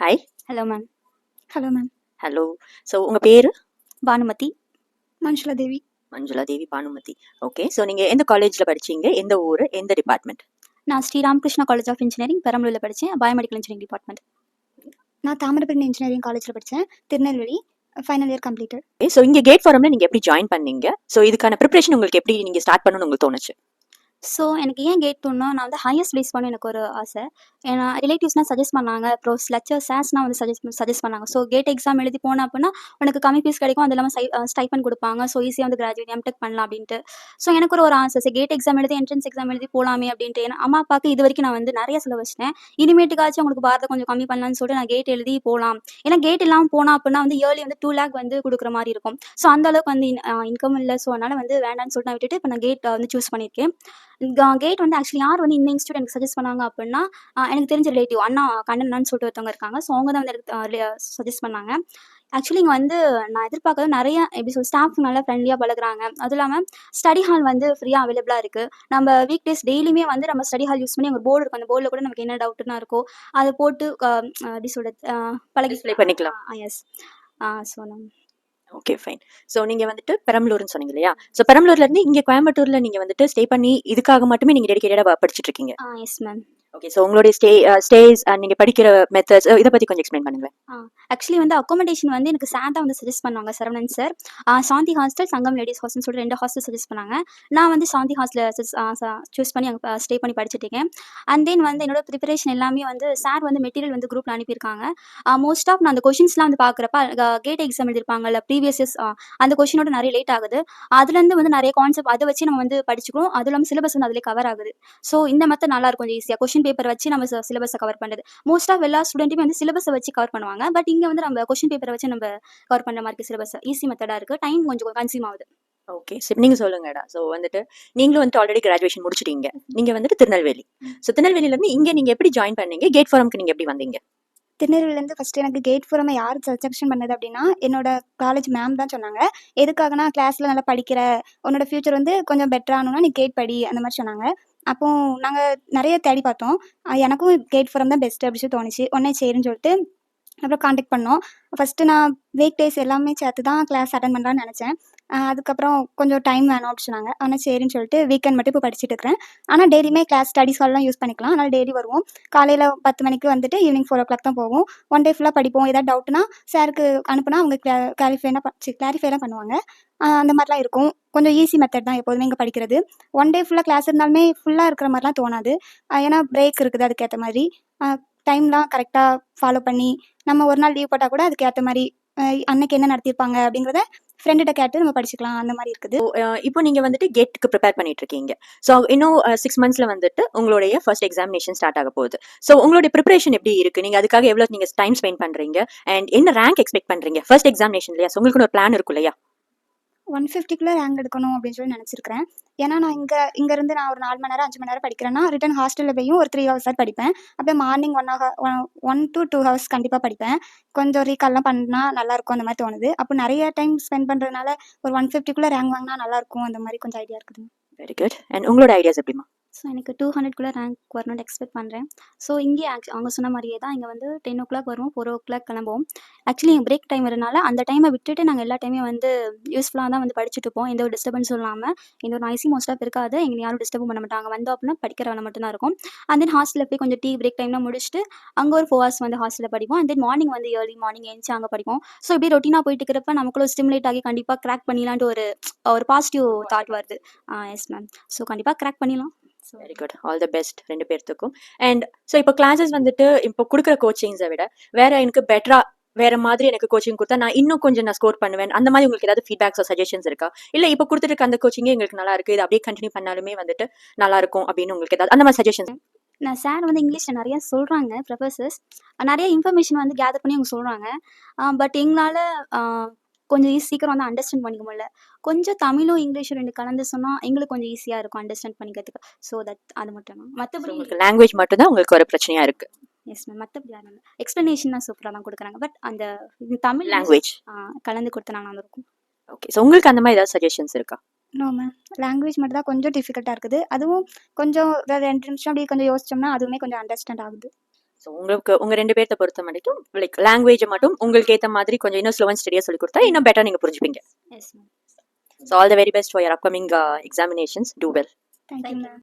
Hi hello ma'am hello ma'am hello so உங்கள் பேர்? Bhanumathi. Manjula Devi. Manjula Devi Bhanumathi. Okay so நீங்கள் எந்த காலேஜில் படிச்சீங்க? எந்த ஊர்? எந்த டிபார்ட்மெண்ட் நான் Sri Ramakrishna college of engineering பெரம்பலூரில் படித்தேன் பயோமெடிக்கல் இன்ஜினியரிங் டிபார்ட்மெண்ட் நான் தாமிரபரணி இன்ஜினியரிங் காலேஜில் படித்தேன் Tirunelveli final year completed so இங்கே கேட் ஃபாரமில் நீங்கள் எப்படி ஜாயின் பண்ணீங்க? ஸோ இதுக்கான ப்ரிப்பரேஷன் உங்களுக்கு எப்படி நீங்கள் ஸ்டார்ட் பண்ணணும்னு உங்களுக்கு தோணுச்சு? ஸோ எனக்கு ஏன் கேட் தோணுனா நான் வந்து ஹையர் ப்ளேஸ் பண்ண எனக்கு ஒரு ஆசை. ஏன்னா ரிலேட்டிவ்ஸ்னால் சஜஸ்ட் பண்ணாங்க. அப்புறம் லெக்சர் சார்ஸ்னால் வந்து சஜஸ்ட் சஜஸ்ட் பண்ணாங்க. ஸோ கேட் எக்ஸாம் எழுதி போன அப்படின்னா உனக்கு கம்மி ஃபீஸ் கிடைக்கும். அது இல்லாமல் ஸ்டை ஸ்டைப்பன் கொடுப்பாங்க. ஸோ ஈஸியாக வந்து கிராஜுவேட் எம்டெக் பண்ணலாம் அப்படின்ட்டு. ஸோ எனக்கு ஒரு ஒரு ஆசை. சரி கேட் எக்ஸாம் எழுதி என்ட்ரன்ஸ் எக்ஸாம் எழுதி போகலாமே அப்படின்ட்டு. ஏன்னா அம்மா அப்பாவுக்கு இது வரைக்கும் நான் வந்து நிறைய செலவு வச்சிட்டேன். இனிமேட்டுக்காச்சும் உங்களுக்கு பாரத்தை கொஞ்சம் கம்மி பண்ணலாம்னு சொல்லிட்டு நான் கேட் எழுதி போகலாம் ஏன்னா கேட் இல்லாமல் போனால் அப்படின்னா வந்து இயர்லி வந்து டூ லேக் வந்து கொடுக்குற மாதிரி இருக்கும். ஸோ அந்த அளவுக்கு வந்து இன்கம் இல்லை. ஸோ அதனால் வந்து வேண்டாம்னு சொல்லிட்டு நான் விட்டுட்டு இப்போ நான் கேட் வந்து சூஸ் பண்ணியிருக்கேன் கேட் வந்து ஆக்சுவலி யார் வந்து இந்த இன்ஸ்டியூட் எனக்கு சஜஸ்ட் பண்ணாங்க அப்படின்னா எனக்கு தெரிஞ்ச ரிலேட்டிவ் அண்ணா கண்ணன் சொல்லிட்டு ஒருத்தவங்க இருக்காங்க. ஸோ அவங்க தான் வந்து எனக்கு சஜஸ்ட் பண்ணாங்க. ஆக்சுவலி இங்கே வந்து நான் எதிர்பார்க்கறது நிறைய எப்படி சொல் ஸ்டாஃப் நல்லா ஃப்ரெண்ட்லியாக பழகுறாங்க. அதுவும் இல்லாமல் ஸ்டடி ஹால் வந்து ஃப்ரீயாக அவைலபிளாக இருக்குது நம்ம வீக் டேஸ் டெய்லியுமே வந்து நம்ம ஸ்டடி ஹால் யூஸ் பண்ணி அங்கே போர்டு இருக்கும். அந்த போர்டில் கூட நமக்கு என்ன டவுட்னா இருக்கோ அதை போட்டு எப்படி சொல்கிறது பழகி பண்ணிக்கலாம். எஸ் ஸோ நம்ம ஓகே ஃபைன் ஸோ நீங்கள் வந்துட்டு பெரம்பலூர்னு சொன்னீங்க இல்லையா? ஸோ பெரம்பலூர்லேருந்து இங்கே கோயம்புத்தூரில் நீங்கள் வந்துட்டு ஸ்டே பண்ணி இதுக்காக மட்டுமே நீங்கள் டெடிக்கேட்டடாக படிச்சுட்டு இருக்கீங்க? எஸ் மேம் ஓகே ஸோ உங்களுடைய ஸ்டே ஸ்டேஸ் நீங்கள் படிக்கிற மெத்தட்ஸ் uh, இதை பற்றி கொஞ்சம் எக்ஸ்பிளைன் பண்ணுங்களேன். ஆக்சுவலி வந்து அக்காமடேஷன் வந்து எனக்கு சார் தான் வந்து சஜஸ்ட் பண்ணாங்க Saravanan sir Shanthi hostel Sangam ladies hostel சொல்லிட்டு ரெண்டு ஹாஸ்டல் சஜஸ்ட் பண்ணாங்க. நான் வந்து சாந்தி ஹாஸ்டலில் சூஸ் பண்ணி அங்கே ஸ்டே uh, பண்ணி படிச்சுட்டுருக்கேன். அண்ட் தென் வந்து என்னோட ப்ரிப்பரேஷன் எல்லாமே வந்து சார் வந்து மெட்டீரியல் வந்து குரூப்பில் அனுப்பியிருக்காங்க. மோஸ்ட் ஆஃப் நான் அந்த கொஷின்ஸ்லாம் வந்து பார்க்குறப்ப கேட் எக்ஸாம் எழுதியிருப்பாங்கல்ல ப்ரீவியஸ் இயர்ஸ் அந்த கொஷினோட நிறைய லேட் ஆகுது. அதுலேருந்து வந்து நிறைய கான்செப்ட் அதை வச்சு நம்ம வந்து படிச்சுக்கணும் அதுவும் இல்லாமல் சிலபஸ் வந்து அதிலே கவர் ஆகுது. ஸோ இந்த மெத்தட் நல்லா இருக்கும் ஈஸியாக கொஷின் பேப்பர் வச்சு நம்ம சிலபஸை கவர் பண்ணுறது மோஸ்ட் ஆஃப் எல்லா ஸ்டூடெண்ட்டுமே வந்து சிலபஸை வச்சு கவர் பண்ணுவாங்க. பட் இங்கே வந்து நம்ம கொஷின் பேப்பரை வச்சு நம்ம கவர் பண்ணுற மாதிரி சிலபஸ் ஈஸி மெத்தடாக இருக்குது டைம் கொஞ்சம் கன்சியூம் ஆகுது. ஓகே சரி நீங்கள் சொல்லுங்கடா. ஸோ வந்துட்டு நீங்களும் வந்துட்டு ஆல்ரெடி கிராஜுவேஷன் முடிச்சிட்டீங்க. நீங்கள் வந்துட்டு திருநெல்வேலி. ஸோ திருநெல்வேலியிலேருந்து இங்கே நீங்கள் எப்படி ஜாயின் பண்ணீங்க? கேட் ஃபாரம்க்கு நீங்கள் எப்படி வந்தீங்க? திருநெல்வேலிலேருந்து ஃபஸ்ட்டு எனக்கு கேட் ஃபோரமை யார் சஜெக்ஷன் பண்ணது அப்படின்னா என்னோட காலேஜ் மேம் தான் சொன்னாங்க. எதுக்காகனா கிளாஸில் நல்லா படிக்கிற உன்னோட ஃப்யூச்சர் வந்து கொஞ்சம் பெட்டராகணும்னா நீ கேட் படி அந்த மாதிரி சொன்னாங்க. அப்போது நாங்கள் நிறைய தேடி பார்த்தோம். எனக்கும் கேட் ஃபோரம் தான் பெஸ்ட்டு அப்படின்னு சொல்லி தோணுச்சு. உடனே சரின்னு சொல்லிட்டு அப்புறம் காண்டாக்ட் பண்ணோம். ஃபஸ்ட்டு நான் வீக் டேஸ் எல்லாமே சேர்த்து தான் கிளாஸ் அட்டன் பண்ணலான்னு நினச்சேன் அதுக்கப்புறம் கொஞ்சம் டைம் வேணும் அப்படின்னு சொன்னாங்க. ஆனால் சரின்னு சொல்லிட்டு வீக்கெண்ட் மட்டும் இப்போ படிச்சுட்டு இருக்கிறேன். ஆனால் டெய்லியுமே கிளாஸ் ஸ்டடிஸ் ஹால்லாம் யூஸ் பண்ணிக்கலாம். அதனால் டெய்லி வருவோம். காலையில் பத்து மணிக்கு வந்துட்டு ஈவினிங் ஃபோர் ஓ கிளாக் தான் போவோம். ஒன் டே ஃபுல்லாக படிப்போம். ஏதாவது டவுட்னா சாருக்கு அனுப்புனா அவங்க கிளாரிஃபைனா கிளாரிஃபைலாம் பண்ணுவாங்க. அந்த மாதிரிலாம் இருக்கும். கொஞ்சம் ஈஸி மெத்தட் தான் எப்போதுமே இங்கே படிக்கிறது. ஒன் டே ஃபுல்லாக கிளாஸ் இருந்தாலுமே ஃபுல்லாக இருக்கிற மாதிரிலாம் தோணாது. ஏன்னா பிரேக் இருக்குது அதுக்கேற்ற மாதிரி. டைம்லாம் கரெக்டாக ஃபாலோ பண்ணி நம்ம ஒரு நாள் லீவ் போட்டால் கூட அதுக்கேற்ற மாதிரி அன்னைக்கு என்ன நடத்தியிருப்பாங்க அப்படிங்கிறத ஃப்ரெண்டுகிட்ட கேட்டு நம்ம படிச்சுக்கலாம் அந்த மாதிரி இருக்குது. இப்போ நீங்கள் வந்துட்டு கேட்டுக்கு ப்ரிப்பேர் பண்ணிட்டு இருக்கீங்க. ஸோ இன்னும் சிக்ஸ் மந்த்ஸில் வந்துட்டு உங்களுடைய ஃபர்ஸ்ட் எக்ஸாமினேஷன் ஸ்டார்ட் ஆக போகுது. ஸோ உங்களுடைய ப்ரிப்பரேஷன் எப்படி இருக்கு? நீங்கள் அதுக்காக எவ்வளோ நீங்கள் டைம் ஸ்பெண்ட் பண்ணுறீங்க அண்ட் என்ன ரேங்க் எக்ஸ்பெக்ட் பண்ணுறீங்க ஃபர்ஸ்ட் எக்ஸாமினேஷன் இல்லையா? ஸோ உங்களுக்கு ஒரு பிளான் இருக்கும் இல்லையா? ஒன் ஃபிஃப்டிக்குள்ளே ரேங்க் எடுக்கணும் அப்படின்னு சொல்லி நினச்சிருக்கிறேன். ஏன்னா நான் இங்கே இங்கேருந்து நான் ஒரு நாலு மணி நேரம் அஞ்சு மணி நேரம் படிக்கிறேன்னா ரிட்டன் ஹாஸ்டலில் போய் ஒரு த்ரீ ஹவர்ஸ் தான் படிப்பேன். அப்படியே morning one hour one to two hours கண்டிப்பாக படிப்பேன். கொஞ்சம் ரீகால்லாம் பண்ணால் நல்லாயிருக்கும் அந்த மாதிரி தோணுது. அப்போ நிறைய டைம் ஸ்பெண்ட் பண்ணுறதுனால ஒரு ஒன் ஃபிஃப்டிக்குள்ளே ரேங்க் வாங்கினா நல்லாயிருக்கும் அந்த மாதிரி கொஞ்சம் ஐடியா இருக்குது வெரி குட் அண்ட் உங்களோட ஐடியாஸ் எப்படிமா ஸோ எனக்கு டூ ஹண்ட்ரட்குள்ளே ரேங்க் வரணும்னு எக்ஸ்பெக்ட் பண்ணுறேன் ஸோ இங்கே ஆக்ச் அவங்க சொன்ன மாதிரியே தான் இங்கே வந்து டென் ஓ கிளாக் வருவோம் ஃபோர் ஓ கிளாக் கிளம்புவோம். ஆக்சுவலி எங்கள் பிரேக் டைம் வரனால அந்த டைமை விட்டுட்டு நாங்கள் எல்லா டைமே வந்து யூஸ்ஃபுல்லாக தான் வந்து படிச்சுட்டு இருப்போம். எந்த ஒரு டிஸ்டர்பன்ஸும் இல்லாமல் எந்த ஒரு நாய்ஸி மோஸ்ட்டாக இருக்காது. எங்களை யாரும் டிஸ்டர்ப் பண்ண மாட்டாங்க. வந்தோம் அப்படின்னா படிக்கிற வேலை மட்டும்தான் இருக்கும். அண்ட் தென் ஹாஸ்டலில் போய் கொஞ்சம் டீ பிரேக் டைம்லாம் முடிச்சுட்டு அங்கே ஒரு ஃபோர் ஹவர்ஸ் வந்து ஹாஸ்டலில் படிப்போம். அண்ட் தென் மார்னிங் வந்து ஏர்லி மார்னிங் எழுந்துச்சு அங்கே படிப்போம். ஸோ இப்படி ரொட்டீனாக போயிட்டு இருக்கிறப்ப நமக்குள்ள ஸ்டிமுலேட் ஆகி கண்டிப்பாக கிராக் பண்ணிடலான்ட்டு ஒரு ஒரு பாசிட்டிவ் தாட் வருது. எஸ் மேம் ஸோ கண்டிப்பாக கிராக் பண்ணிடலாம். Very good all the best ரெண்டு பேர்த்துக்கும். அண்ட் ஸோ இப்போ கிளாஸஸ் வந்துட்டு இப்போ கொடுக்குற கோச்சிங்ஸை விட வேற எனக்கு பெட்டரா வேற மாதிரி எனக்கு கோச்சிங் கொடுத்தா நான் இன்னும் கொஞ்சம் நான் ஸ்கோர் பண்ணுவேன். அந்த மாதிரி உங்களுக்கு ஏதாவது ஃபீட்பேக்ஸ் சஜஷன்ஸ் இருக்கா? இல்லை இப்போ கொடுத்துருக்க அந்த கோச்சிங்கே எங்களுக்கு நல்லா இருக்கு இது அப்படியே கண்டினியூ பண்ணாலுமே வந்துட்டு நல்லா இருக்கும் அப்படின்னு உங்களுக்கு ஏதாவது அந்த மாதிரி சஜஷன்ஸ் நான் சார் வந்து இங்கிலீஷில் நிறைய சொல்கிறாங்க ப்ரொஃபஸர்ஸ் நிறைய இன்ஃபர்மேஷன் வந்து கேதர் பண்ணி அவங்க சொல்கிறாங்க பட் எங்களால் கொஞ்சம் ஈ சீக்கிரம் வந்து அண்டர்ஸ்டாண்ட் பண்ணிக்க முடியல. கொஞ்சம் தமிழும் இங்கிலீஷும் ரெண்டு கலந்து சொன்னால் எங்களுக்கு கொஞ்சம் ஈஸியாக இருக்கும் அண்டர்ஸ்டாண்ட் பண்ணிக்கிறதுக்கு. ஸோ தட் அது மட்டும் தான். மற்றபடி உங்களுக்கு லாங்குவேஜ் மட்டும்தான் உங்களுக்கு ஒரு பிரச்சனையா இருக்கு? எஸ் மேம் மற்றபடி யாரும் இல்லை. எக்ஸ்ப்ளனேஷன் தான் சூப்பராக தான் கொடுக்குறாங்க. பட் அந்த தமிழ் லாங்குவேஜ் கலந்து கொடுத்தனா நல்லா இருக்கும். ஓகே ஸோ உங்களுக்கு அந்த மாதிரி ஏதாவது சஜஷன்ஸ் இருக்கா? நோ மேம் லாங்குவேஜ் மட்டும் தான் கொஞ்சம் டிஃபிகல்ட்டாக இருக்குது. அதுவும் கொஞ்சம் ஒரு ரெண்டு நிமிஷம் அப்படியே கொஞ்சம் யோசிச்சோம்னா அதுவுமே கொஞ்சம் அண்டர்ஸ்டாண்ட் ஆகுது. ஸோ உங்களுக்கு உங்க ரெண்டு பேர்த்த பொறுத்த மட்டும் லைக் லாங்குவேஜ் மட்டும் உங்களுக்கு ஏத்த மாதிரி கொஞ்சம் இன்னும் ஸ்லோ அண்ட் ஸ்டடியா சொல்லி கொடுத்தா இன்னும் பெட்டரா நீங்க புரிஞ்சுப்பீங்க. So all the very best for your upcoming examinations do well thank you